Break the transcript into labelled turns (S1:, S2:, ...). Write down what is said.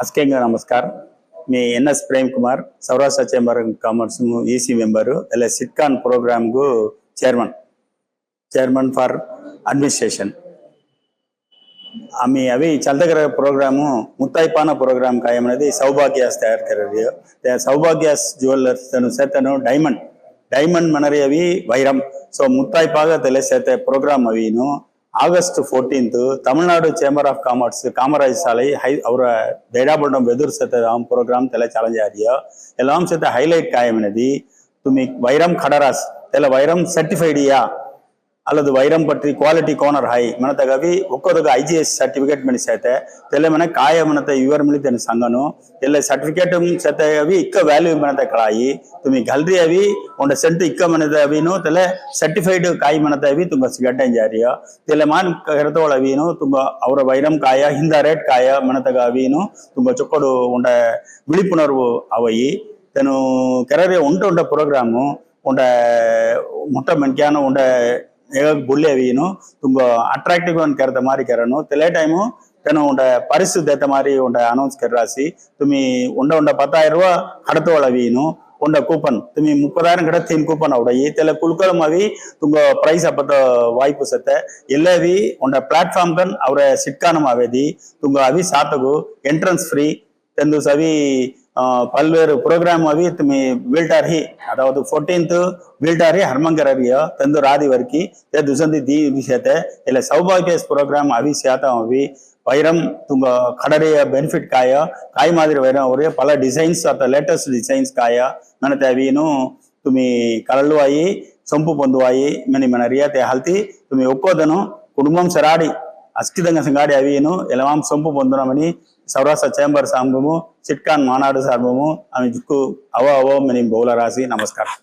S1: అస్కేంగా నమస్కారం. మీ NS Prem Kumar Saurashtra chamber commerce EC member అలా సిట్కాన్ ప్రోగ్రామ్కు చైర్మన్. Chairman for administration. మీ అవి చల్దగర ప్రోగ్రాము ముత్తాయిపాన ప్రోగ్రామ్ కాయమనేది సౌభాగ్యాస్ తయారు కరరియో సౌభాగ్యాస్ జ్యువెలర్స్ తను సేతను డైమండ్. డైమండ్ మనరి అవి వైరం. సో ముత్తాయిపాగా తెలిసేత programme అవిను. August fourteenth Tamil Nadu chamber of commerce Kamaraj Salai high ಅವರ ಬೇಡಾಬಂಡಂ ಬೆದುರ್ ಸತ ರಾಮ್ ಪ್ರೋಗ್ರಾಮ್ ತೆಲ ಚಾಲೆಂಜ್ ಆರ್ಯ ಎಲ್ಲಾಂ ಸತ ಹೈಲೈಟ್ ಕಾಯಮಿನದಿ ತುಮಿ ವೈರಂ ಖಡರಾಸ್ ತೆಲ ವೈರಂ ಸರ್ಟಿಫೈಡ್ ಯಾ ಅಲ್ಲದು ವೈರಂಪಟ್ಟಿ ಕ್ವಾಲಿಟಿ ಕಾರ್ನರ್ ಹೈ ಮನತಾಗ ಅವಿ ಒಕ್ಕೊದಗ ಐ ಜಿ ಎಸ್ ಸರ್ಟಿಫಿಕೇಟ್ ಮನಿ ಸೇತೆ ತೆಲೆ ಮನೆ ಕಾಯ ಮನತ ವಿವರ ಮಿಳಿತೇನೆ ಸಂಗನು ಎಲ್ಲ ಸರ್ಟಿಫಿಕೇಟ್ ಸೇತೆ ಅವಿ ಇಕ್ಕ ವ್ಯಾಲ್ಯೂ ಮನತ ಕಳಾಯಿ ತುಮಿ ಗಲ್ರಿ ಅವಿ ಒಂಡ ಸೆಂಟ್ ಇಕ್ಕ ಮನದ ಅವಿನು ತಲೆ ಸರ್ಟಿಫೈಡ್ ಕಾಯಿ ಮನತ ಅವಿ ತುಂಬ ಸಿಗಡ್ಡೆ ಜಾರಿಯ ತೆಲೆ ಮಾನ್ ಕರೆತೋಳ ಅವಿನು ತುಂಬ ಅವರ ವೈರಂ ಕಾಯ ಹಿಂದ ರೇಟ್ ಕಾಯ ಮನತಗ ಅವಿನು ತುಂಬ ಚೊಕ್ಕಡು ಉಂಡ ವಿಳಿಪುಣರ್ವು ಅವಯಿ ತನು ಕೆರೆ ಉಂಟ ಉಂಡ ಪ್ರೋಗ್ರಾಮು ಉಂಡ ಮುಟ್ಟ ಮೆನ್ಕ್ಯಾನ ಉಂಡ ఏదో బుల్లి అవిను తుంగ అట్రాక్టివ్ అని కెరత మారి కెరను తెలే టైము ತನು ಉಂಡ ಪರಿಸು ದೇತ ಮಾರಿ ಉಂಡ ಅನೌನ್ಸ್ ಕರ್ರಾಸಿ ತುಮಿ ಉಂಡ ಉಂಡ ಪತಾ ಇರುವ ಕಡತೊಳವೀನು ಉಂಡ ಕೂಪನ್ ತುಮಿ ಮುಪ್ಪದಾಯಿரம் ಕಡೆ ತೀನ್ ಕೂಪನ್ ಅವಡ ಈ ತೆಲ ಕುಲ್ಕಳಂ ಅವಿ ತುಂಗ ಪ್ರೈಸ್ ಅಪ್ಪದ ವಾಯ್ಪು ಸತ್ತೆ ಎಲ್ಲವಿ ಉಂಡ ಪ್ಲಾಟ್ಫಾರ್ಮ್ ಕನ್ ಅವರ ಸಿಟ್ಕಾನಂ ಅವೆದಿ ತುಂಗ ಅವಿ ಸಾತಗು ಎಂಟ್ರನ್ಸ್ ಫ್ರೀ ತಂದು ಸವಿ பல்வேறு ಪ್ರೋಗ್ರಾಮ್ அவி துமி ವಿಲ್ಟಾರ್ಹಿ அதாவது ಫೋರ್ಟೀನ್ತ್ ವಿಲ್ಟಾರ್ಹಿ ಹರ್ಮಂಗರ್ தந்து ராதி ರಾದಿ தே துசந்தி ದುಸಂದಿ ದಿ ವಿಷಯತೆ சௌபாகியஸ் ಸೌಭಾಗ್ಯ அவி சேதம் அவி வைரம் துங்க கடறைய பெனிஃபிட் காயோ காய் மாதிரி வைரம் ஒரே பல டிசைன்ஸ் அத்த லேட்டஸ்ட் டிசைன்ஸ் காயா மன தேவையினு துமி கலல்வாயி சொம்பு பொந்துவாயி மனி மன தே ஹல்தி துமி ஒக்கோதனும் குடும்பம் சராடி అస్థితంగా సంగాడి అవిను ఎలవాం సొంపు పొందునమని సౌరాష్ట్ర చేంబర్ సాంబము చిట్కాన్ మానాడు సాంబము ఆమె జుక్కు అవో అవో మని బౌల రాసి నమస్కారం.